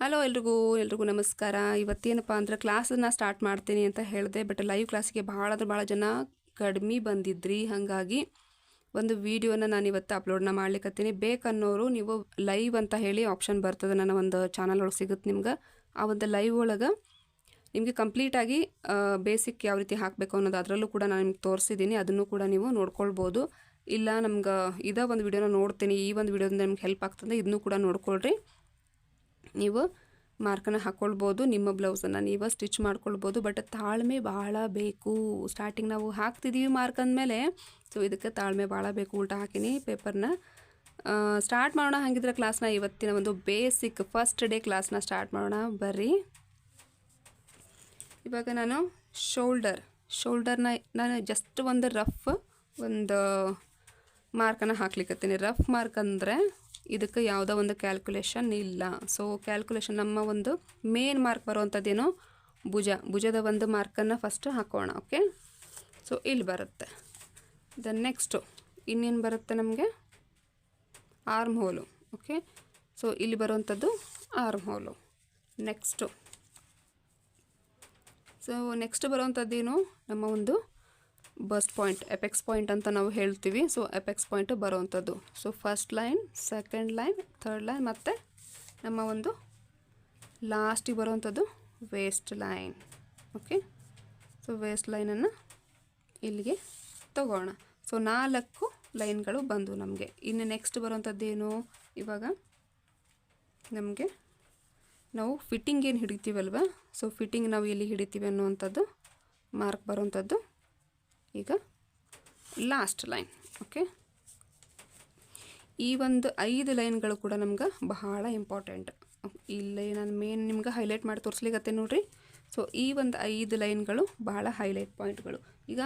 Hello ಎಲ್ರಿಗೂ ಎಲ್ರಿಗೂ ನಮಸ್ಕಾರ. ಇವತ್ತೇನಪ್ಪ ಅಂದ್ರೆ ಕ್ಲಾಸನ್ನು ಸ್ಟಾರ್ಟ್ ಮಾಡ್ತೀನಿ ಅಂತ ಹೇಳಿದೆ ಬಟ್ ಲೈವ್ ಕ್ಲಾಸಿಗೆ ಭಾಳ ಅಂದ್ರೆ ಭಾಳ ಜನ ಕಡಿಮೆ ಬಂದಿದ್ರಿ. ಹಾಗಾಗಿ ಒಂದು ವೀಡಿಯೋನ ನಾನು ಇವತ್ತು ಅಪ್ಲೋಡ್ನ ಮಾಡ್ಲಿಕ್ಕತ್ತೀನಿ ಬೇಕನ್ನೋರು ನೀವು ಲೈವ್ ಅಂತ ಹೇಳಿ ಆಪ್ಷನ್ ಬರ್ತದೆ ನನ್ನ ಒಂದು ಚಾನಲ್ ಒಳಗೆ ಸಿಗುತ್ತೆ ನಿಮ್ಗೆ. ಆ ಒಂದು ಲೈವ್ ಒಳಗೆ ನಿಮಗೆ ಕಂಪ್ಲೀಟಾಗಿ ಬೇಸಿಕ್ ಯಾವ ರೀತಿ ಹಾಕಬೇಕು ಅನ್ನೋದು ಅದರಲ್ಲೂ ಕೂಡ ನಾನು ನಿಮ್ಗೆ ತೋರಿಸಿದ್ದೀನಿ ಅದನ್ನು ಕೂಡ ನೀವು ನೋಡ್ಕೊಳ್ಬೋದು. ಇಲ್ಲ ನಮ್ಗೆ ಇದೇ ಒಂದು ವಿಡಿಯೋನ ನೋಡ್ತೀನಿ, ಈ ಒಂದು ವೀಡಿಯೋದಿಂದ ನಿಮ್ಗೆ ಹೆಲ್ಪ್ ಆಗ್ತದೆ ಇದನ್ನು ಕೂಡ ನೋಡ್ಕೊಳ್ರಿ. ನೀವು ಮಾರ್ಕನ್ನು ಹಾಕ್ಕೊಳ್ಬೋದು ನಿಮ್ಮ ಬ್ಲೌಸನ್ನು ನೀವು ಸ್ಟಿಚ್ ಮಾಡ್ಕೊಳ್ಬೋದು, ಬಟ್ ತಾಳ್ಮೆ ಭಾಳ ಬೇಕು. ಸ್ಟಾರ್ಟಿಂಗ್ ನಾವು ಹಾಕ್ತಿದ್ದೀವಿ ಮಾರ್ಕ್ ಅಂದಮೇಲೆ ಸೊ ಇದಕ್ಕೆ ತಾಳ್ಮೆ ಭಾಳ ಬೇಕು. ಉಲ್ಟಾ ಹಾಕಿನಿ, ಪೇಪರ್ನ. ಸ್ಟಾರ್ಟ್ ಮಾಡೋಣ ಹಾಗಿದ್ರೆ ಕ್ಲಾಸ್ನ ಇವತ್ತಿನ ಒಂದು ಬೇಸಿಕ್ ಫಸ್ಟ್ ಡೇ ಕ್ಲಾಸ್ನ ಸ್ಟಾರ್ಟ್ ಮಾಡೋಣ. ಬರ್ರಿ. ಇವಾಗ ನಾನು ಶೋಲ್ಡರ್ ಶೋಲ್ಡರ್ನ ನಾನು ಜಸ್ಟ್ ಒಂದು ರಫ್ ಒಂದು ಮಾರ್ಕನ್ನು ಹಾಕ್ಲಿಕ್ಕತ್ತೀನಿ ರಫ್ ಮಾರ್ಕ್ ಅಂದರೆ ಇದಕ್ಕೆ ಯಾವುದೋ ಒಂದು ಕ್ಯಾಲ್ಕುಲೇಷನ್ ಇಲ್ಲ. ಸೊ ಕ್ಯಾಲ್ಕುಲೇಷನ್ ನಮ್ಮ ಒಂದು ಮೇನ್ ಮಾರ್ಕ್ ಬರುವಂಥದ್ದೇನು ಭುಜ. ಭುಜದ ಒಂದು ಮಾರ್ಕನ್ನು ಫಸ್ಟ್ ಹಾಕೋಣ ಓಕೆ ಸೊ ಇಲ್ಲಿ ಬರುತ್ತೆ. ದ ನೆಕ್ಸ್ಟು ಇನ್ನೇನು ಬರುತ್ತೆ ನಮಗೆ? ಆರ್ಮ್ ಹೋಲು ಓಕೆ ಸೊ ಇಲ್ಲಿ ಬರುವಂಥದ್ದು arm hole next so next ಬರುವಂಥದ್ದೇನು ನಮ್ಮ ಒಂದು ಬಸ್ಟ್ ಪಾಯಿಂಟ್ ಎಪೆಕ್ಸ್ ಪಾಯಿಂಟ್ ಅಂತ ನಾವು ಹೇಳ್ತೀವಿ. ಸೊ ಎಪೆಕ್ಸ್ ಪಾಯಿಂಟ್ ಬರುವಂಥದ್ದು. So first line second line third line ಮತ್ತು ನಮ್ಮ ಒಂದು ಲಾಸ್ಟಿಗೆ ಬರುವಂಥದ್ದು waist line okay so waist ಲೈನನ್ನು ಇಲ್ಲಿಗೆ ತಗೋಣ. ಸೊ ನಾಲ್ಕು ಲೈನ್ಗಳು ಬಂದು ನಮಗೆ. ಇನ್ನು ನೆಕ್ಸ್ಟ್ ಬರುವಂಥದ್ದೇನು ಇವಾಗ ನಮಗೆ ನಾವು ಫಿಟ್ಟಿಂಗ್ ಏನು ಹಿಡಿತೀವಲ್ವ? ಸೊ ಫಿಟ್ಟಿಂಗ್ ನಾವು ಎಲ್ಲಿ ಹಿಡಿತೀವಿ ಅನ್ನುವಂಥದ್ದು ಮಾರ್ಕ್ ಬರುವಂಥದ್ದು ಈಗ ಲಾಸ್ಟ್ ಲೈನ್ ಓಕೆ ಈ ಒಂದು ಐದು ಲೈನ್ಗಳು ಕೂಡ ನಮ್ಗೆ ಬಹಳ ಇಂಪಾರ್ಟೆಂಟ್ ಇಲ್ಲಿ ನಾನು ಮೇನ್ ನಿಮ್ಗೆ ಹೈಲೈಟ್ ಮಾಡಿ ತೋರಿಸ್ಲಿಕ್ಕೆ ನೋಡ್ರಿ? ಸೊ ಈ ಒಂದು ಐದು ಲೈನ್ಗಳು ಬಹಳ ಹೈಲೈಟ್ ಪಾಯಿಂಟ್ಗಳು ಈಗ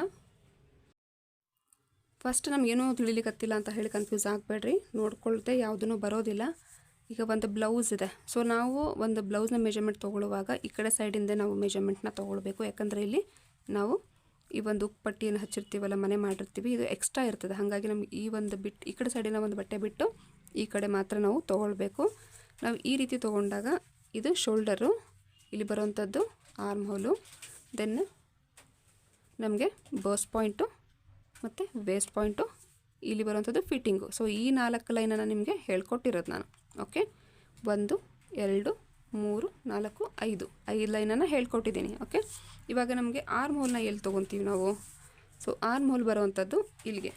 ಫಸ್ಟ್ ನಮಗೇನೂ ತಿಳಿಲಿಕ್ಕತ್ತಿಲ್ಲ ಅಂತ ಹೇಳಿ ಕನ್ಫ್ಯೂಸ್ ಆಗಬೇಡ್ರಿ. ನೋಡ್ಕೊಳ್ತೆ ಯಾವುದೂ ಬರೋದಿಲ್ಲ. ಈಗ ಒಂದು ಬ್ಲೌಸ್ ಇದೆ. ಸೊ ನಾವು ಒಂದು ಬ್ಲೌಸ್ನ ಮೆಜರ್ಮೆಂಟ್ ತೊಗೊಳ್ಳುವಾಗ ಈ ಕಡೆ ಸೈಡಿಂದ ನಾವು ಮೆಜರ್ಮೆಂಟ್ನ ತೊಗೊಳ್ಬೇಕು. ಯಾಕಂದರೆ ಇಲ್ಲಿ ನಾವು ಈ ಒಂದು ಉಪ್ಪಟ್ಟಿಯನ್ನು ಹಚ್ಚಿರ್ತೀವಲ್ಲ, ಮನೆ ಮಾಡಿರ್ತೀವಿ, ಇದು ಎಕ್ಸ್ಟ್ರಾ ಇರ್ತದೆ. ಹಾಗಾಗಿ ನಮ್ಗೆ ಈ ಒಂದು ಬಿಟ್ಟು ಈ ಕಡೆ ಸೈಡಿನ ಒಂದು ಬಟ್ಟೆ ಬಿಟ್ಟು ಈ ಕಡೆ ಮಾತ್ರ ನಾವು ತೊಗೊಳ್ಬೇಕು. ನಾವು ಈ ರೀತಿ ತೊಗೊಂಡಾಗ ಇದು ಶೋಲ್ಡರು ಇಲ್ಲಿ ಬರುವಂಥದ್ದು ಆರ್ಮ್ ಹೋಲು ದೆನ್ ನಮಗೆ ಬರ್ಸ್ ಪಾಯಿಂಟು ಮತ್ತು ವೇಸ್ಟ್ ಪಾಯಿಂಟು ಇಲ್ಲಿ ಬರುವಂಥದ್ದು ಫಿಟ್ಟಿಂಗು ಸೊ ಈ ನಾಲ್ಕು ಲೈನನ್ನು ನಿಮಗೆ ಹೇಳ್ಕೊಟ್ಟಿರೋದು ನಾನು. ಓಕೆ ಒಂದು, ಎರಡು ಮೂರು, ನಾಲ್ಕು, ಐದು. ಐದು ಲೈನನ್ನು ಹೇಳ್ಕೊಟ್ಟಿದ್ದೀನಿ, ಓಕೆ? ಇವಾಗ ನಮಗೆ ಆರು ಮೋಲ್ನ ಎಲ್ಲಿ ತೊಗೊತೀವಿ ನಾವು? ಸೊ ಆರು ಹೋಲ್ ಬರುವಂಥದ್ದು ಇಲ್ಲಿಗೆ.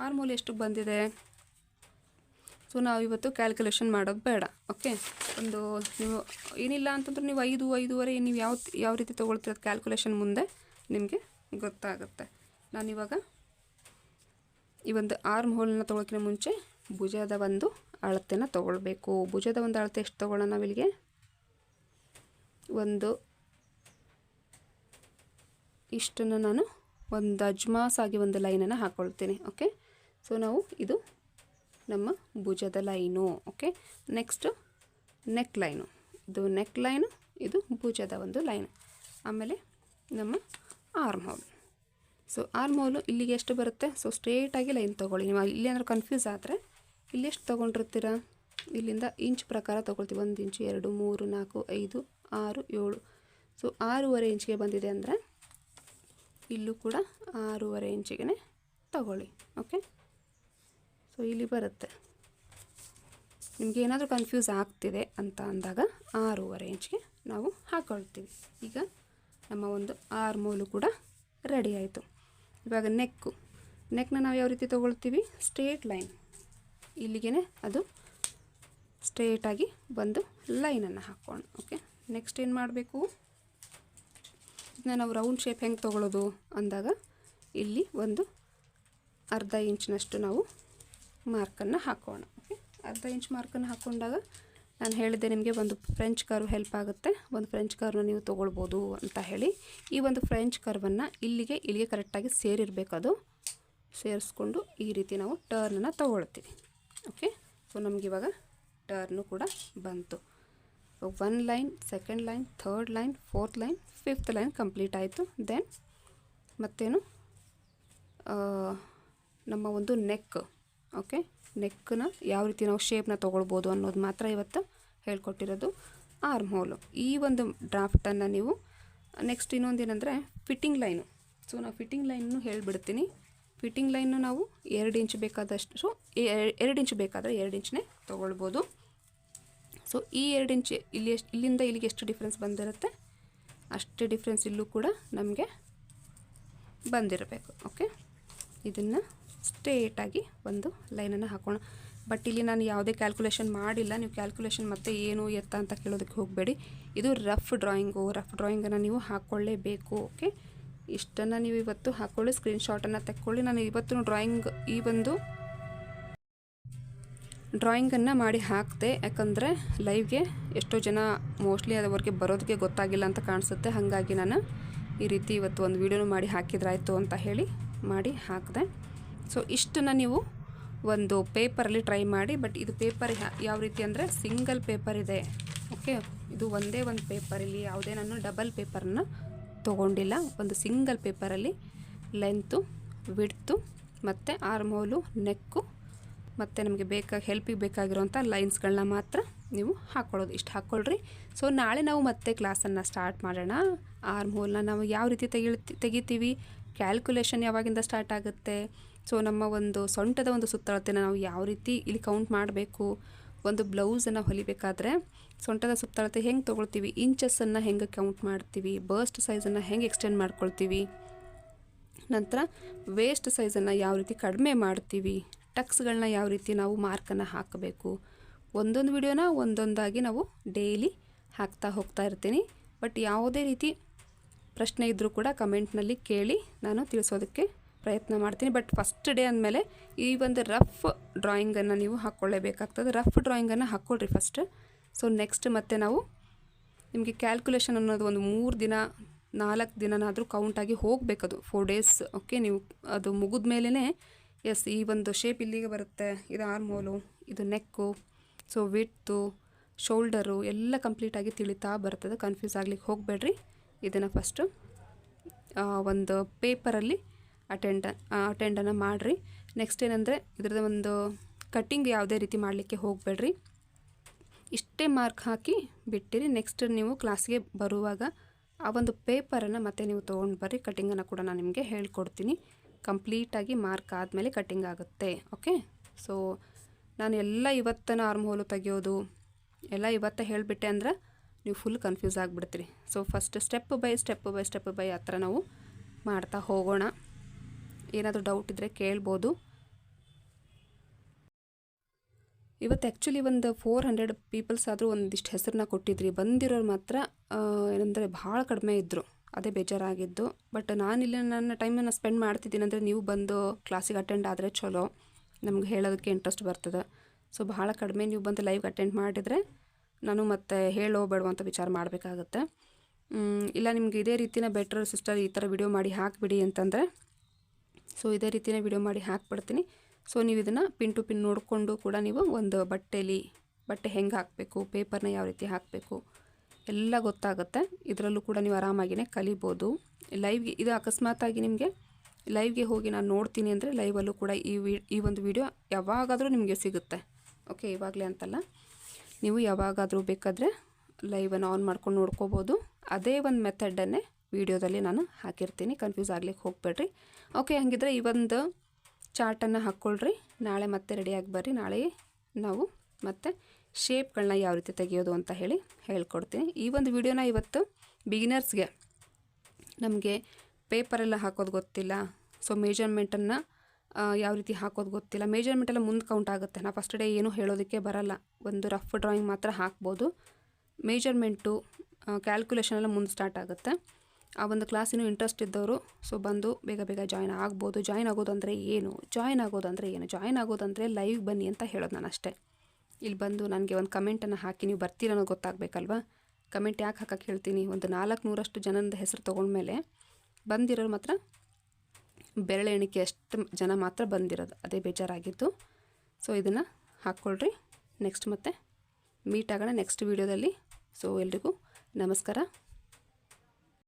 ಆರು ಹೋಲ್ ಎಷ್ಟು ಬಂದಿದೆ? ಸೊ ನಾವು ಇವತ್ತು ಕ್ಯಾಲ್ಕುಲೇಷನ್ ಮಾಡೋದು ಬೇಡ, ಓಕೆ? ಒಂದು ನೀವು ಏನಿಲ್ಲ ಅಂತಂದ್ರೆ ನೀವು ಐದು, ಐದೂವರೆ, ನೀವು ಯಾವ ಯಾವ ರೀತಿ ತೊಗೊಳ್ತೀರ ಕ್ಯಾಲ್ಕುಲೇಷನ್ ಮುಂದೆ ನಿಮಗೆ ಗೊತ್ತಾಗುತ್ತೆ. ನಾನಿವಾಗ ಈ ಒಂದು ಆರ್ಮ್ ಹೋಲ್ನ ತೊಗೊಳಕ್ಕಿಂತ ಮುಂಚೆ ಭುಜದ ಒಂದು ಅಳತೆನ ತೊಗೊಳ್ಬೇಕು. ಭುಜದ ಒಂದು ಅಳತೆ ಎಷ್ಟು ತೊಗೊಳ್ಳೋಣ ನಾವಿಲ್ಲಿಗೆ? ಒಂದು. ಇಷ್ಟನ್ನು ನಾನು ಒಂದು ಅಜ್ಮಾಸಾಗಿ ಒಂದು ಲೈನನ್ನು ಹಾಕ್ಕೊಳ್ತೀನಿ ಓಕೆ? ಸೊ, ನಾವು ಇದು ನಮ್ಮ ಭುಜದ line, okay? Next neck line. ಇದು ನೆಕ್ ಲೈನು, ಇದು ಭುಜದ ಒಂದು ಲೈನ್. ಆಮೇಲೆ ನಮ್ಮ arm hole. So, arm hole ಇಲ್ಲಿಗೆ ಎಷ್ಟು ಬರುತ್ತೆ? ಸೊ, ಸ್ಟ್ರೇಟಾಗಿ ಲೈನ್ ತೊಗೊಳ್ಳಿ. ನೀವು ಇಲ್ಲಿ ಏನಾದ್ರು ಕನ್ಫ್ಯೂಸ್ ಆದರೆ ಇಲ್ಲಿ ಎಷ್ಟು ತೊಗೊಂಡಿರ್ತೀರ? ಇಲ್ಲಿಂದ ಇಂಚ್ ಪ್ರಕಾರ ತೊಗೊಳ್ತೀವಿ. ಒಂದು ಇಂಚು, ಎರಡು, ಮೂರು, ನಾಲ್ಕು, ಐದು ಆರು ಏಳು. ಸೊ ಆರೂವರೆ ಇಂಚಿಗೆ ಬಂದಿದೆ ಅಂದರೆ ಇಲ್ಲೂ ಕೂಡ ಆರೂವರೆ ಇಂಚಿಗೆ ತಗೊಳ್ಳಿ. ಓಕೆ ಸೊ ಇಲ್ಲಿ ಬರುತ್ತೆ. ನಿಮಗೆ ಏನಾದರೂ ಕನ್ಫ್ಯೂಸ್ ಆಗ್ತಿದೆ ಅಂತ ಅಂದಾಗ ಆರೂವರೆ ಇಂಚಿಗೆ ನಾವು ಹಾಕ್ಕೊಳ್ತೀವಿ ಈಗ ನಮ್ಮ ಒಂದು ಆರು ಮೂಲು ಕೂಡ ರೆಡಿ ಆಯಿತು. ಇವಾಗ ನೆಕ್ಕು ನೆಕ್ನ ನಾವು ಯಾವ ರೀತಿ ತೊಗೊಳ್ತೀವಿ? ಸ್ಟ್ರೇಟ್ ಲೈನ್ ಇಲ್ಲಿಗೆ ಅದು ಸ್ಟ್ರೇಟಾಗಿ ಬಂದು ಲೈನನ್ನು ಹಾಕ್ಕೊಂಡು ಓಕೆ ನೆಕ್ಸ್ಟ್ ಏನು ಮಾಡಬೇಕು? ಇದನ್ನ ನಾವು ರೌಂಡ್ ಶೇಪ್ ಹೆಂಗೆ ತೊಗೊಳ್ಳೋದು ಅಂದಾಗ ಇಲ್ಲಿ ಒಂದು ಅರ್ಧ ಇಂಚಿನಷ್ಟು ನಾವು ಮಾರ್ಕನ್ನು ಹಾಕೋಣ ಓಕೆ ಅರ್ಧ ಇಂಚ್ ಮಾರ್ಕನ್ನು ಹಾಕ್ಕೊಂಡಾಗ ನಾನು ಹೇಳಿದೆ ನಿಮಗೆ ಒಂದು ಫ್ರೆಂಚ್ ಕರ್ವ್ ಹೆಲ್ಪ್ ಆಗುತ್ತೆ. ಒಂದು ಫ್ರೆಂಚ್ ಕರ್ವ್ನ ನೀವು ತೊಗೊಳ್ಬೋದು ಅಂತ ಹೇಳಿ. ಈ ಒಂದು ಫ್ರೆಂಚ್ ಕರ್ವನ್ನು ಇಲ್ಲಿಗೆ ಇಲ್ಲಿಗೆ ಕರೆಕ್ಟಾಗಿ ಸೇರಿರಬೇಕು ಅದು. ಸೇರಿಸ್ಕೊಂಡು ಈ ರೀತಿ ನಾವು ಟರ್ನನ್ನು ತೊಗೊಳ್ತೀವಿ ಓಕೆ ಸೊ ನಮಗಿವಾಗ ಟರ್ನು ಕೂಡ ಬಂತು. One line second line third line fourth line fifth line complete ಆಯಿತು. ದೆನ್ ಮತ್ತೇನು? ನಮ್ಮ ಒಂದು ನೆಕ್ ಓಕೆ ನೆಕ್ಕನ್ನ ಯಾವ ರೀತಿ ನಾವು ಶೇಪ್ನ ತೊಗೊಳ್ಬೋದು ಅನ್ನೋದು ಮಾತ್ರ ಇವತ್ತು ಹೇಳ್ಕೊಟ್ಟಿರೋದು ಆರ್ಮ್ ಹೋಲು ಈ ಒಂದು ಡ್ರಾಫ್ಟನ್ನು ನೀವು ನೆಕ್ಸ್ಟ್ ಇನ್ನೊಂದು ಏನಂದರೆ ಫಿಟ್ಟಿಂಗ್ ಲೈನು ಸೊ ನಾವು ಫಿಟ್ಟಿಂಗ್ ಲೈನನ್ನು ಹೇಳಿಬಿಡ್ತೀನಿ. ಫಿಟ್ಟಿಂಗ್ ಲೈನು ನಾವು ಎರಡು ಇಂಚ್ ಬೇಕಾದಷ್ಟು ಎರಡು ಇಂಚ್ ಬೇಕಾದರೆ ಎರಡು ಇಂಚನೇ ತೊಗೊಳ್ಬೋದು. ಸೊ ಈ ಎರಡು ಇಂಚು ಇಲ್ಲಿ ಎಷ್ಟು ಇಲ್ಲಿಂದ ಇಲ್ಲಿಗೆ ಎಷ್ಟು ಡಿಫ್ರೆನ್ಸ್ ಬಂದಿರುತ್ತೆ? ಅಷ್ಟೇ ಡಿಫ್ರೆನ್ಸ್ ಇಲ್ಲೂ ಕೂಡ ನಮಗೆ ಬಂದಿರಬೇಕು ಓಕೆ ಇದನ್ನು ಸ್ಟ್ರೇಟಾಗಿ ಒಂದು ಲೈನನ್ನು ಹಾಕೋಣ. ಬಟ್ ಇಲ್ಲಿ ನಾನು ಯಾವುದೇ ಕ್ಯಾಲ್ಕುಲೇಷನ್ ಮಾಡಿಲ್ಲ. ನೀವು ಕ್ಯಾಲ್ಕುಲೇಷನ್ ಮತ್ತೆ ಏನು ಎತ್ತ ಅಂತ ಕೇಳೋದಕ್ಕೆ ಹೋಗಬೇಡಿ. ಇದು ರಫ್ ಡ್ರಾಯಿಂಗು ರಫ್ ಡ್ರಾಯಿಂಗನ್ನು ನೀವು ಹಾಕ್ಕೊಳ್ಳೇಬೇಕು ಓಕೆ ಇಷ್ಟನ್ನು ನೀವು ಇವತ್ತು ಹಾಕ್ಕೊಳ್ಳಿ ಸ್ಕ್ರೀನ್ಶಾಟನ್ನು ತೆಕ್ಕೊಳ್ಳಿ. ನಾನು ಇವತ್ತು ಡ್ರಾಯಿಂಗ್ ಈ ಒಂದು ಡ್ರಾಯಿಂಗನ್ನು ಮಾಡಿ ಹಾಕಿದೆ, ಯಾಕಂದರೆ ಲೈವ್ಗೆ ಎಷ್ಟೋ ಜನ ಮೋಸ್ಟ್ಲಿ ಅದವರಿಗೆ ಬರೋದಕ್ಕೆ ಗೊತ್ತಾಗಿಲ್ಲ ಅಂತ ಕಾಣಿಸುತ್ತೆ. ಹಾಗಾಗಿ ನಾನು ಈ ರೀತಿ ಇವತ್ತು ಒಂದು ವೀಡಿಯೋನು ಮಾಡಿ ಹಾಕಿದ್ರಾಯಿತು ಅಂತ ಹೇಳಿ ಮಾಡಿ ಹಾಕಿದೆ. ಸೊ ಇಷ್ಟನ್ನು ನೀವು ಒಂದು ಪೇಪರಲ್ಲಿ ಟ್ರೈ ಮಾಡಿ, ಬಟ್ ಇದು ಪೇಪರ್ ಯಾವ ರೀತಿ ಅಂದರೆ ಸಿಂಗಲ್ ಪೇಪರ್ ಇದೆ. ಓಕೆ? ಇದು ಒಂದೇ ಒಂದು ಪೇಪರಲ್ಲಿ ಯಾವುದೇ ನಾನು ಡಬಲ್ ಪೇಪರನ್ನು ತೊಗೊಂಡಿಲ್ಲ. ಒಂದು ಸಿಂಗಲ್ ಪೇಪರಲ್ಲಿ ಲೆಂತು, ವಿಡ್ತು ಮತ್ತು ಆರ್ಮೋಲು ನೆಕ್ಕು ಮತ್ತು ನಮಗೆ ಬೇಕಾಗಿ ಹೆಲ್ಪಿಗೆ ಬೇಕಾಗಿರುವಂಥ ಲೈನ್ಸ್ಗಳನ್ನ ಮಾತ್ರ ನೀವು ಹಾಕ್ಕೊಳ್ಳೋದು ಇಷ್ಟು ಹಾಕ್ಕೊಳ್ರಿ. ಸೊ ನಾಳೆ ನಾವು ಮತ್ತೆ ಕ್ಲಾಸನ್ನು ಸ್ಟಾರ್ಟ್ ಮಾಡೋಣ. ಆರ್ಮ್ ಹೋಲ್ನ ನಾವು ಯಾವ ರೀತಿ ತೆಗಿ ತೆಗಿತೀವಿ? ಕ್ಯಾಲ್ಕುಲೇಷನ್ ಯಾವಾಗಿಂದ ಸ್ಟಾರ್ಟ್ ಆಗುತ್ತೆ? ಸೊ ನಮ್ಮ ಒಂದು ಸೊಂಟದ ಒಂದು ಸುತ್ತಳತೆನ ನಾವು ಯಾವ ರೀತಿ ಇಲ್ಲಿ ಕೌಂಟ್ ಮಾಡಬೇಕು? ಒಂದು ಬ್ಲೌಸನ್ನು ಹೊಲಿಬೇಕಾದ್ರೆ ಸೊಂಟದ ಸುತ್ತಳತೆ ಹೆಂಗೆ ತೊಗೊಳ್ತೀವಿ? ಇಂಚಸ್ಸನ್ನು ಹೆಂಗೆ ಕೌಂಟ್ ಮಾಡ್ತೀವಿ? ಬರ್ಸ್ಟ್ ಸೈಜನ್ನು ಹೆಂಗೆ ಎಕ್ಸ್ಟೆಂಡ್ ಮಾಡ್ಕೊಳ್ತೀವಿ? ನಂತರ ವೇಸ್ಟ್ ಸೈಜನ್ನು ಯಾವ ರೀತಿ ಕಡಿಮೆ ಮಾಡ್ತೀವಿ? ಟಕ್ಸ್ಗಳನ್ನ ಯಾವ ರೀತಿ ನಾವು ಮಾರ್ಕನ್ನು ಹಾಕಬೇಕು? ಒಂದೊಂದು ವಿಡಿಯೋನ ಒಂದೊಂದಾಗಿ ನಾವು ಡೈಲಿ ಹಾಕ್ತಾ ಹೋಗ್ತಾ ಇರ್ತೀನಿ. ಬಟ್ ಯಾವುದೇ ರೀತಿ ಪ್ರಶ್ನೆ ಇದ್ದರೂ ಕೂಡ ಕಮೆಂಟ್ನಲ್ಲಿ ಕೇಳಿ ನಾನು ತಿಳಿಸೋದಕ್ಕೆ ಪ್ರಯತ್ನ ಮಾಡ್ತೀನಿ. ಬಟ್ ಫಸ್ಟ್ ಡೇ ಅಂದಮೇಲೆ ಈ ಒಂದು ರಫ್ ಡ್ರಾಯಿಂಗನ್ನು ನೀವು ಹಾಕ್ಕೊಳ್ಳೇಬೇಕಾಗ್ತದೆ. ರಫ್ ಡ್ರಾಯಿಂಗನ್ನು ಹಾಕ್ಕೊಳ್ರಿ ಫಸ್ಟ್ ಸೊ ನೆಕ್ಸ್ಟ್ ಮತ್ತೆ ನಾವು ನಿಮಗೆ ಕ್ಯಾಲ್ಕುಲೇಷನ್ ಅನ್ನೋದು ಒಂದು ಮೂರು ದಿನ, ನಾಲ್ಕು ದಿನನಾದರೂ ಕೌಂಟಾಗಿ ಹೋಗಬೇಕದು. ಫೋರ್ ಡೇಸ್ ಓಕೆ ನೀವು ಅದು ಮುಗಿದ ಮೇಲೇ ಎಸ್, ಈ ಒಂದು ಶೇಪ್ ಇಲ್ಲಿಗೆ ಬರುತ್ತೆ. ಇದು ಆರ್ಮ್ ಹೋಲು ಇದು ನೆಕ್ಕು ಸೊ ವಿಡ್ತು ಶೋಲ್ಡರು ಎಲ್ಲ ಕಂಪ್ಲೀಟಾಗಿ ತಿಳಿತಾ ಬರ್ತದೆ. ಕನ್ಫ್ಯೂಸ್ ಆಗ್ಲಿಕ್ಕೆ ಹೋಗಬೇಡ್ರಿ. ಇದನ್ನು ಫಸ್ಟು ಒಂದು ಪೇಪರಲ್ಲಿ ಅಟೆಂಡ ಅಟೆಂಡನ್ನು ಮಾಡಿರಿ. ನೆಕ್ಸ್ಟ್ ಏನಂದರೆ, ಇದ್ರದ್ದು ಒಂದು ಕಟ್ಟಿಂಗ್ ಯಾವುದೇ ರೀತಿ ಮಾಡಲಿಕ್ಕೆ ಹೋಗಬೇಡ್ರಿ. ಇಷ್ಟೇ ಮಾರ್ಕ್ ಹಾಕಿ ಬಿಟ್ಟಿರಿ. ನೆಕ್ಸ್ಟ್ ನೀವು ಕ್ಲಾಸ್ಗೆ ಬರುವಾಗ ಆ ಒಂದು ಪೇಪರನ್ನು ಮತ್ತೆ ನೀವು ತೊಗೊಂಡು ಬರ್ರಿ. ಕಟ್ಟಿಂಗನ್ನು ಕೂಡ ನಾನು ನಿಮಗೆ ಹೇಳ್ಕೊಡ್ತೀನಿ. ಕಂಪ್ಲೀಟಾಗಿ ಮಾರ್ಕ್ ಆದಮೇಲೆ ಕಟ್ಟಿಂಗ್ ಆಗುತ್ತೆ, ಓಕೆ? ಸೊ ನಾನು ಎಲ್ಲ ಇವತ್ತನ ಆರ್ಮ್ ಹೋಲು ತೆಗಿಯೋದು, ಎಲ್ಲ ಇವತ್ತೇ ಹೇಳಿಬಿಟ್ಟೆ ಅಂದ್ರೆ ನೀವು full confuse ಆಗಿಬಿಡ್ತೀರಿ. So first step by step by step by ಆ ಥರ ನಾವು ಮಾಡ್ತಾ ಹೋಗೋಣ. ಏನಾದರೂ ಡೌಟ್ ಇದ್ದರೆ ಕೇಳ್ಬೋದು. ಇವತ್ತು ಆ್ಯಕ್ಚುಲಿ ಒಂದು ಫೋರ್ ಹಂಡ್ರೆಡ್ ಪೀಪಲ್ಸ್ ಆದರೂ ಒಂದಿಷ್ಟು ಹೆಸರನ್ನ ಕೊಟ್ಟಿದ್ರಿ. ಬಂದಿರೋರು ಮಾತ್ರ ಏನಂದರೆ ಭಾಳ ಕಡಿಮೆ ಇದ್ದರು ಅದೇ ಬೇಜಾರಾಗಿದ್ದು. ಬಟ್ ನಾನಿಲ್ಲಿ ನನ್ನ ಟೈಮನ್ನು ಸ್ಪೆಂಡ್ ಮಾಡ್ತಿದ್ದೀನಿ ಅಂದರೆ ನೀವು ಬಂದು ಕ್ಲಾಸಿಗೆ ಅಟೆಂಡ್ ಆದರೆ ಚಲೋ ನಮ್ಗೆ ಹೇಳೋದಕ್ಕೆ ಇಂಟ್ರೆಸ್ಟ್ ಬರ್ತದೆ. ಸೊ ಭಾಳ ಕಡಿಮೆ ನೀವು ಬಂದು ಲೈವ್ ಅಟೆಂಡ್ ಮಾಡಿದರೆ ನಾನು ಮತ್ತೆ ಹೇಳೋ ಬೇಡವೋ ಅಂತ ವಿಚಾರ ಮಾಡಬೇಕಾಗತ್ತೆ. ಇಲ್ಲ ನಿಮ್ಗೆ ಇದೇ ರೀತಿನ ಬೆಟ್ರ್ ಸಿಸ್ಟರ್ ಈ ಥರ ವಿಡಿಯೋ ಮಾಡಿ ಹಾಕಿಬಿಡಿ ಅಂತಂದರೆ ಸೊ ಇದೇ ರೀತಿನ ವಿಡಿಯೋ ಮಾಡಿ ಹಾಕ್ಬಿಡ್ತೀನಿ. ಸೊ ನೀವು ಇದನ್ನು ಪಿನ್ ಟು ಪಿನ್ ನೋಡಿಕೊಂಡು ಕೂಡ ನೀವು ಒಂದು ಬಟ್ಟೆಲಿ, ಬಟ್ಟೆ ಹೆಂಗೆ ಹಾಕಬೇಕು ಪೇಪರ್ನ ಯಾವ ರೀತಿ ಹಾಕಬೇಕು ಎಲ್ಲ ಗೊತ್ತಾಗುತ್ತೆ. ಇದರಲ್ಲೂ ಕೂಡ ನೀವು ಆರಾಮಾಗಿಯೇ ಕಲಿಬೋದು. ಲೈವ್ಗೆ ಇದು ಅಕಸ್ಮಾತಾಗಿ ನಿಮಗೆ ಲೈವ್ಗೆ ಹೋಗಿ ನಾನು ನೋಡ್ತೀನಿ ಅಂದರೆ ಲೈವಲ್ಲೂ ಕೂಡ ಈ ಈ ಒಂದು ವಿಡಿಯೋ ಯಾವಾಗಾದರೂ ನಿಮಗೆ ಸಿಗುತ್ತೆ. ಓಕೆ ಇವಾಗಲೇ ಅಂತಲ್ಲ. ನೀವು ಯಾವಾಗಾದರೂ ಬೇಕಾದರೆ ಲೈವನ್ನು ಆನ್ ಮಾಡ್ಕೊಂಡು ನೋಡ್ಕೋಬೋದು. ಅದೇ ಒಂದು ಮೆಥಡನ್ನೇ ವಿಡಿಯೋದಲ್ಲಿ ನಾನು ಹಾಕಿರ್ತೀನಿ. ಕನ್ಫ್ಯೂಸ್ ಆಗಲಿಕ್ಕೆ ಹೋಗಬೇಡ್ರಿ. ಓಕೆ ಹಾಗಿದ್ರೆ ಈ ಒಂದು ಚಾರ್ಟನ್ನು ಹಾಕ್ಕೊಳ್ರಿ. ನಾಳೆ ಮತ್ತೆ ರೆಡಿಯಾಗಿ ಬರ್ರಿ. ನಾಳೆ ನಾವು ಮತ್ತೆ ಶೇಪ್ಗಳನ್ನ ಯಾವ ರೀತಿ ತೆಗೆಯೋದು ಅಂತ ಹೇಳಿ ಹೇಳ್ಕೊಡ್ತೀನಿ. ಈ ಒಂದು ವಿಡಿಯೋನ ಇವತ್ತು ಬಿಗಿನರ್ಸ್ಗೆ ನಮಗೆ ಪೇಪರೆಲ್ಲ ಹಾಕೋದು ಗೊತ್ತಿಲ್ಲ. ಸೊ ಮೇಜರ್ಮೆಂಟನ್ನು ಯಾವ ರೀತಿ ಹಾಕೋದು ಗೊತ್ತಿಲ್ಲ. ಮೇಜರ್ಮೆಂಟೆಲ್ಲ ಮುಂದೆ ಕೌಂಟ್ ಆಗುತ್ತೆ. ನಾ ಫಸ್ಟ್ ಡೇ ಏನೂ ಹೇಳೋದಕ್ಕೆ ಬರಲ್ಲ. ಒಂದು ರಫ್ ಡ್ರಾಯಿಂಗ್ ಮಾತ್ರ ಹಾಕ್ಬೋದು. ಮೇಜರ್ಮೆಂಟು ಕ್ಯಾಲ್ಕುಲೇಷನ್ ಎಲ್ಲ ಮುಂದೆ ಸ್ಟಾರ್ಟ್ ಆಗುತ್ತೆ. ಆ ಒಂದು ಕ್ಲಾಸಿನೂ ಇಂಟ್ರೆಸ್ಟ್ ಇದ್ದವರು ಸೊ ಬಂದು ಬೇಗ ಬೇಗ ಜಾಯ್ನ್ ಆಗ್ಬೋದು. ಜಾಯ್ನ್ ಆಗೋದಂದರೆ ಏನು? ಜಾಯ್ನ್ ಆಗೋದಂದರೆ ಏನು? ಜಾಯ್ನ್ ಆಗೋದಂದರೆ ಲೈವ್ ಬನ್ನಿ ಅಂತ ಹೇಳೋದು ನಾನು ಅಷ್ಟೇ. ಇಲ್ಲಿ ಬಂದು ನನಗೆ ಒಂದು ಕಮೆಂಟನ್ನು ಹಾಕಿ, ನೀವು ಬರ್ತೀರ ಗೊತ್ತಾಗಬೇಕಲ್ವಾ? ಕಮೆಂಟ್ ಯಾಕೆ ಹಾಕಕ್ಕೆ ಹೇಳ್ತೀನಿ? ಒಂದು ನಾಲ್ಕು ನೂರಷ್ಟು ಜನದ ಹೆಸರು ತೊಗೊಂಡ್ಮೇಲೆ ಬಂದಿರೋರು ಮಾತ್ರ ಬೆರಳೆ ಎಣಿಕೆ ಅಷ್ಟು ಜನ ಮಾತ್ರ ಬಂದಿರೋದು. ಅದೇ ಬೇಜಾರಾಗಿತ್ತು. ಸೊ ಇದನ್ನು ಹಾಕ್ಕೊಳ್ರಿ. ನೆಕ್ಸ್ಟ್ ಮತ್ತೆ ಮೀಟ್ ಆಗೋಣ ನೆಕ್ಸ್ಟ್ ವೀಡಿಯೋದಲ್ಲಿ ಸೊ ಎಲ್ರಿಗೂ ನಮಸ್ಕಾರ.